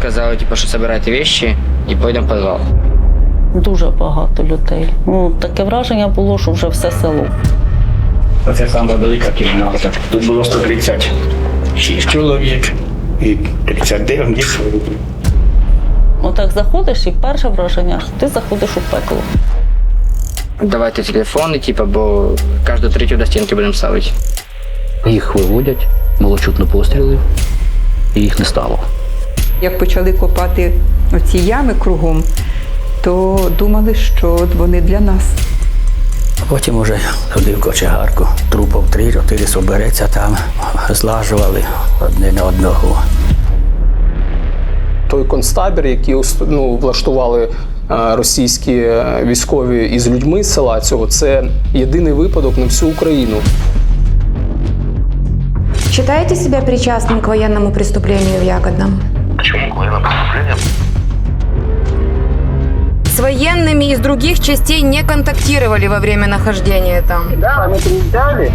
сказали, типу, що забирайте вещи і поїдемо в підвал. Дуже багато людей. Ну, таке враження було, що вже все село. Оце саме велика кімната. Тут було 136 чоловік і 39 дітей. Отак заходиш і перше враження, ти заходиш у пекло. Давайте телефони, типу, бо кожну третю до стінки будемо ставити. Їх виводять, було чутно постріли, і їх не стало. Як почали копати оці ями кругом, то думали, що вони для нас. Потім уже туди в кочегарку. Трупов три-чотири собереться там, злажували одне на одного. той концтабір, який ну, влаштували е, російські е, військові із людьми з села цього, це єдиний випадок на всю Україну. Считаете себя причастным к военному преступлению в Ягодном? Почему к военным преступлениям? С военными из других частей не контактировали во время нахождения там. Да, они приїжджали,